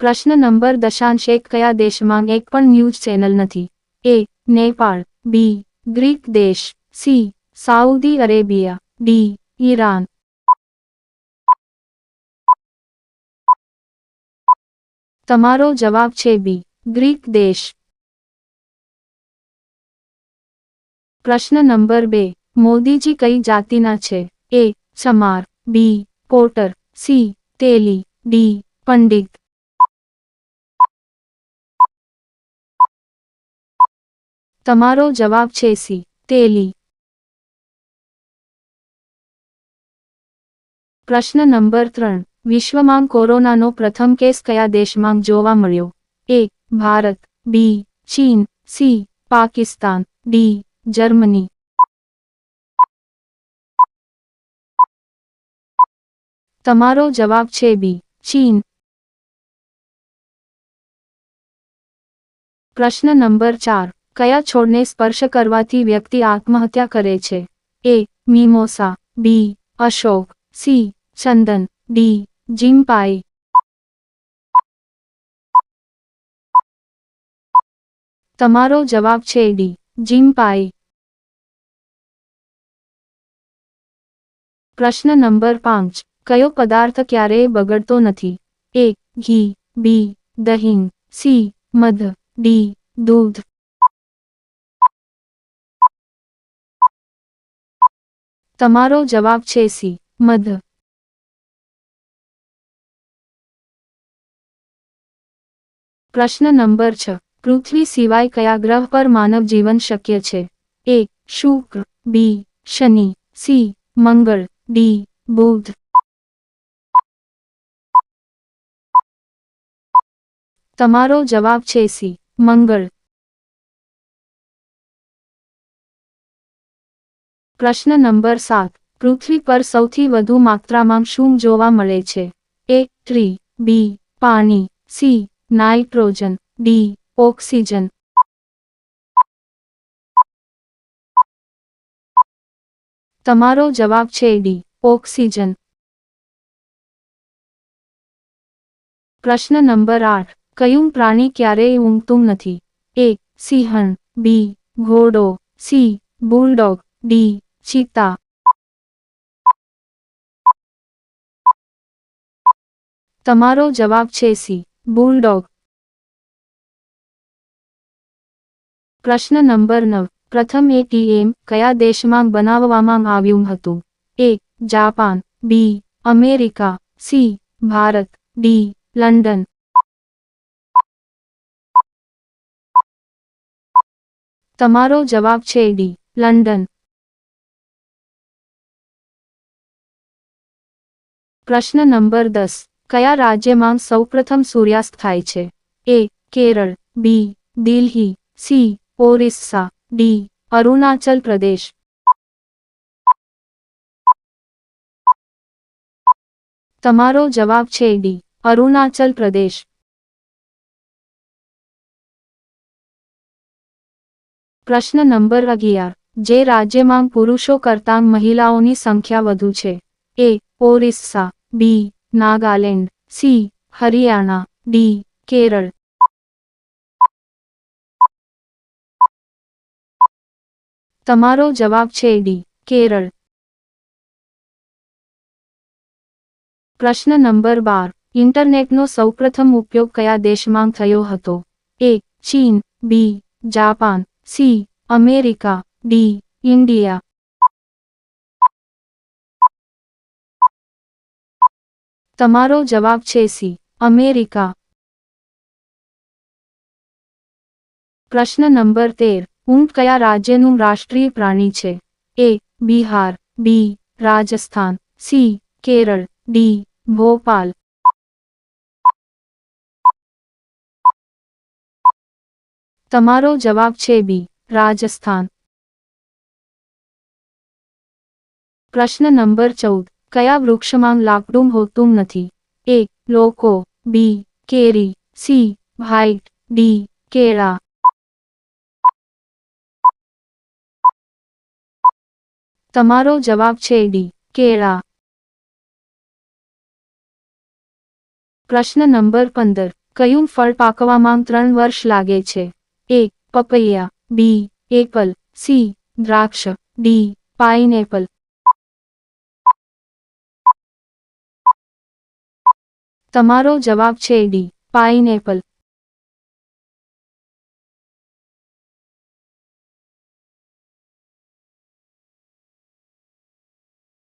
પ્રશ્ન નંબર દશાંશ એક કયા દેશમાં એક પણ ન્યૂઝ ચેનલ નથી? એ, નેપાળ, બી, ગ્રીક દેશ, C, Saudi Arabia, D, Iran. તમારો જવાબ છે બી, ગ્રીક દેશ. પ્રશ્ન નંબર બે, મોદીજી કઈ જાતિના છે? એ, ચમાર, બી કોટર સી, તેલી, ડી, પંડિત. તમારો જવાબ છે સી, તેલી. પ્રશ્ન નંબર ત્રણ, વિશ્વમાં કોરોનાનો પ્રથમ કેસ કયા દેશમાં જોવા મળ્યો? એ, ભારત, બી, ચીન, સી, પાકિસ્તાન, ડી, જર્મની. તમારો જવાબ છે બી, ચીન. પ્રશ્ન નંબર ચાર કયા છોડને સ્પર્શ કરવાથી વ્યક્તિ આત્મહત્યા કરે છે? A, mimosa. બી, અશોક. સી, ચંદન. ડી, જીમપાઈ. તમારો જવાબ છે ડી, જીમપાઈ. પ્રશ્ન નંબર પાંચ. કયો પદાર્થ ક્યારેય બગડતો નથી? એ, ઘી. બી, દહીં. સી, મધ. ડી, દૂધ. તમારો જવાબ છે સી. મધ. પ્રશ્ન નંબર છ. પૃથ્વી સિવાય કયા ગ્રહ પર માનવ જીવન શક્ય છે? A. Shukra. B. Shani. C. Mangal. D. Budh. તમારો જવાબ છે સી. મંગળ. પ્રશ્ન નંબર સાત. પૃથ્વી પર સૌથી વધુ માત્રામાં શું જોવા મળે છે? એ ટ્રી બી, પાણી, સી, નાઇટ્રોજન, ડી, ઓક્સિજન. તમારો જવાબ છે ડી, ઓક્સિજન. પ્રશ્ન નંબર આઠ. કયું પ્રાણી ક્યારેય ઊંઘતું નથી? એ, સિંહણ, બી, ઘોડો, સી, બુલડોગ, ડી ચિત્તા તમારો જવાબ છે સી બુલડોગ પ્રશ્ન નંબર નવ પ્રથમ એટીએમ કયા દેશમાં બનાવવામાં આવ્યું હતું A Japan B America C Bharat D London તમારો જવાબ છે ડી લંડન પ્રશ્ન નંબર દસ. કયા રાજ્યમાં સૌપ્રથમ સૂર્યાસ્ત થાય છે? A, Kerala, B, Delhi, C, Orissa, D, Arunachal Pradesh. તમારો જવાબ છે ડી, અરુણાચલ પ્રદેશ. પ્રશ્ન નંબર અગિયાર. જે રાજ્યમાં પુરુષો કરતાં મહિલાઓની સંખ્યા વધુ છે? A, Orissa B Nagaland C Haryana D Kerala તમારો જવાબ છે ડી કેરળ પ્રશ્ન નંબર બાર ઇન્ટરનેટનો સૌપ્રથમ ઉપયોગ કયા દેશમાં થયો હતો એ ચીન B Japan C America D India તમારો જવાબ છે સી. અમેરિકા. પ્રશ્ન નંબર તેર. ઊંટ કયા રાજ્યનું રાષ્ટ્રીય પ્રાણી છે? A. Bihar. B. Rajasthan. C. Kerala. D. Bhopal. તમારો જવાબ છે બી. રાજસ્થાન. પ્રશ્ન નંબર ચૌદ. કયા વૃક્ષમાં લાકડું હોતું નથી? એ, લોકો. બી, કેરી. સી વ્હાઇટ ડી, કેળા. તમારો જવાબ છે ડી, કેળા. પ્રશ્ન નંબર પંદર. કયું ફળ પાકવામાં ત્રણ વર્ષ લાગે છે? એ, પપૈયા. B, apple. સી, દ્રાક્ષ. ડી પાઇનએપલ તમારો જવાબ છે ડી. પાઇનએપલ